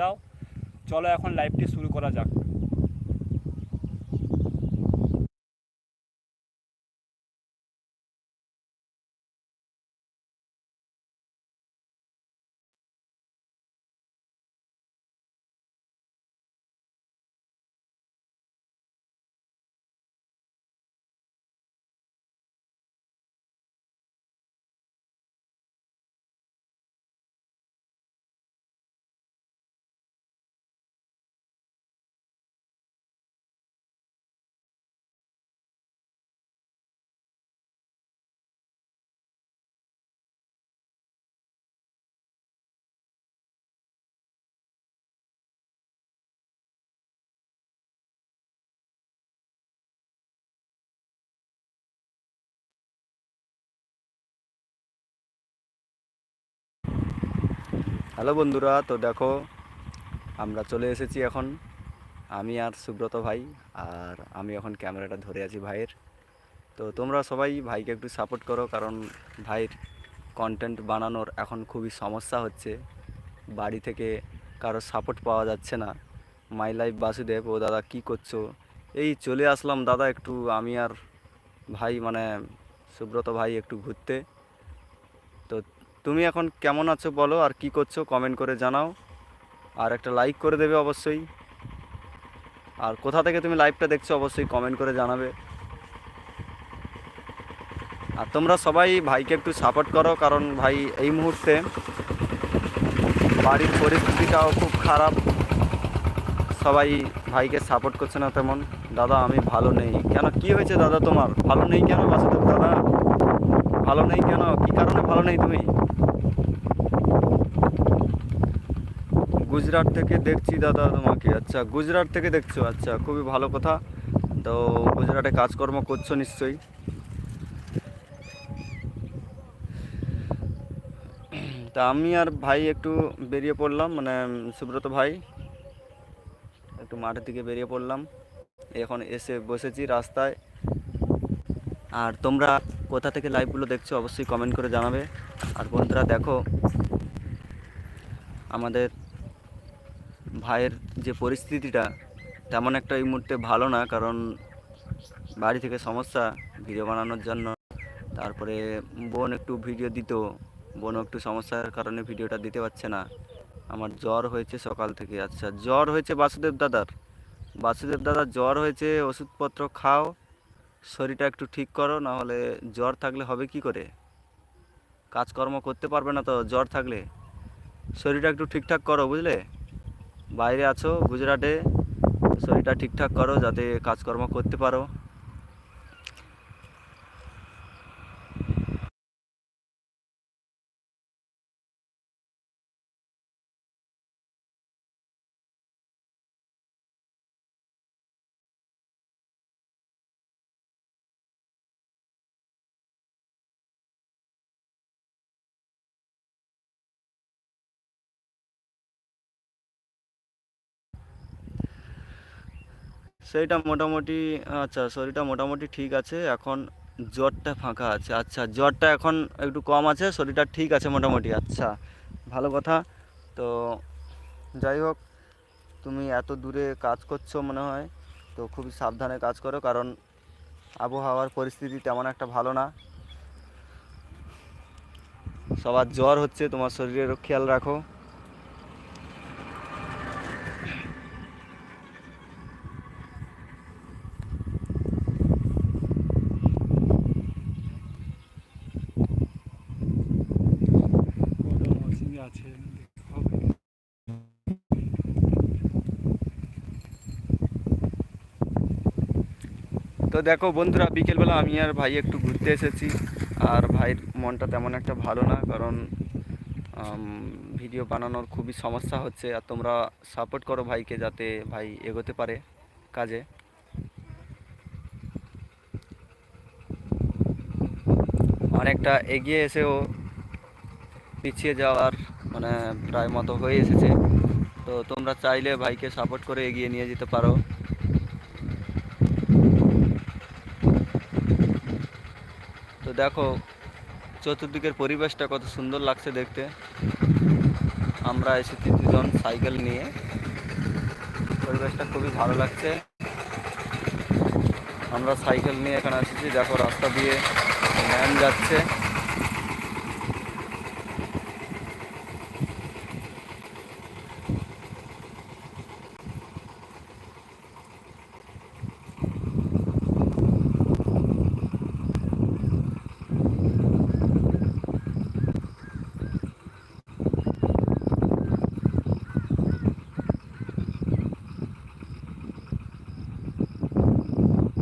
দাও। চলো এখন লাইভটি শুরু করা যাক। হ্যালো বন্ধুরা, তো দেখো, আমরা চলে এসেছি এখন। আমি আর সুব্রত ভাই, আর আমি এখন ক্যামেরাটা ধরে আছি ভাইয়ের। তো তোমরা সবাই ভাইকে একটু সাপোর্ট করো, কারণ ভাইয়ের কন্টেন্ট বানানোর এখন খুবই সমস্যা হচ্ছে। বাড়ি থেকে কারও সাপোর্ট পাওয়া যাচ্ছে না। মাই লাইফ বাসুদেব, ও দাদা কি করছ? এই চলে আসলাম দাদা একটু, আমি আর ভাই মানে সুব্রত ভাই একটু ঘুরতে। তো তুমি এখন কেমন আছো বলো, আর কি করছ কমেন্ট করে জানাও। আর একটা লাইক করে দেবে অবশ্যই। আর কোথা থেকে তুমি লাইভটা দেখছ অবশ্যই কমেন্ট করে জানাবে। আর তোমরা সবাই ভাইকে একটু সাপোর্ট করো, কারণ ভাই এই মুহূর্তে বাড়ির পরিস্থিতিটাও খুব খারাপ। সবাই ভাইকে সাপোর্ট করছে না তেমন। দাদা, আমি ভালো নেই। কেন, কি হয়েছে দাদা তোমার? ভালো নেই কেন বাসুদেব দাদা? ভালো নেই কেন? কি কারণে ভালো নেই তুমি? গুজরাট থেকে দেখছি দাদা তোমাকে। আচ্ছা গুজরাট থেকে দেখছ? আচ্ছা খুবই ভালো কথা। তো গুজরাটে কাজকর্ম করছ নিশ্চয়ই। তা আমি আর ভাই একটু বেরিয়ে পড়লাম মানে সুব্রত ভাই। একটু মাঠের দিকে বেরিয়ে পড়লাম। এখন এসে বসেছি রাস্তায়। আর তোমরা কোথা থেকে লাইভগুলো দেখছ অবশ্যই কমেন্ট করে জানাবে। আর বন্ধুরা দেখো, আমাদের ভাইয়ের যে পরিস্থিতিটা তেমন একটা এই মুহূর্তে ভালো না, কারণ বাড়ি থেকে সমস্যা ভিডিও বানানোর জন্য। তারপরে বোন একটু ভিডিও দিত বোন একটু সমস্যার কারণে ভিডিওটা দিতে পারছে না। আমার জ্বর হয়েছে সকাল থেকে। আচ্ছা জ্বর হয়েছে বাসুদেব দাদার। বাসুদেব দাদার জ্বর হয়েছে, ওষুধপত্র খাও শরীরটা একটু ঠিক করো না হলে জ্বর থাকলে হবে কি করে? কাজকর্ম করতে পারবে না তো জ্বর থাকলে। শরীরটা একটু ঠিকঠাক করো, বুঝলে? বাইরে আছো, গুজরাটে, শরীরটা ঠিকঠাক করো, যাতে কাজকর্ম করতে পারো। সেইটা মোটামুটি আচ্ছা শরীরটা মোটামুটি ঠিক আছে, এখন জ্বরটা ফাঁকা আছে। আচ্ছা জ্বরটা এখন একটু কম আছে, শরীরটা ঠিক আছে মোটামুটি আচ্ছা ভালো কথা। তো যাই হোক, তুমি এত দূরে কাজ করছ মনে হয়, তো খুবই সাবধানে কাজ করো, কারণ আবহাওয়ার পরিস্থিতি তেমন একটা ভালো না। সবার জ্বর হচ্ছে, তোমার শরীরেরও খেয়াল রাখো আছে তো দেখো বন্ধুরা, বিকেলবেলা আমি আর ভাই একটু ঘুরতে এসেছি। আর ভাইয়ের মনটা তেমন একটা ভালো না, কারণ ভিডিও বানানোর খুবই সমস্যা হচ্ছে। আর তোমরা সাপোর্ট করো ভাইকে যাতে ভাই এগোতে পারে কাজে। অনেকটা এগিয়ে এসেও পিছিয়ে যাওয়ার মানে প্রায় মতো হয়ে এসেছে। তো তোমরা চাইলে ভাইকে সাপোর্ট করে এগিয়ে নিয়ে যেতে পারো তো দেখো, চতুর্দিকের পরিবেশটা কত সুন্দর লাগছে দেখতে। আমরা এসেছি দুজন সাইকেল নিয়ে। পরিবেশটা খুবই ভালো লাগছে। আমরা সাইকেল নিয়ে এখানে এসেছি দেখো রাস্তা দিয়ে ম্যান যাচ্ছে।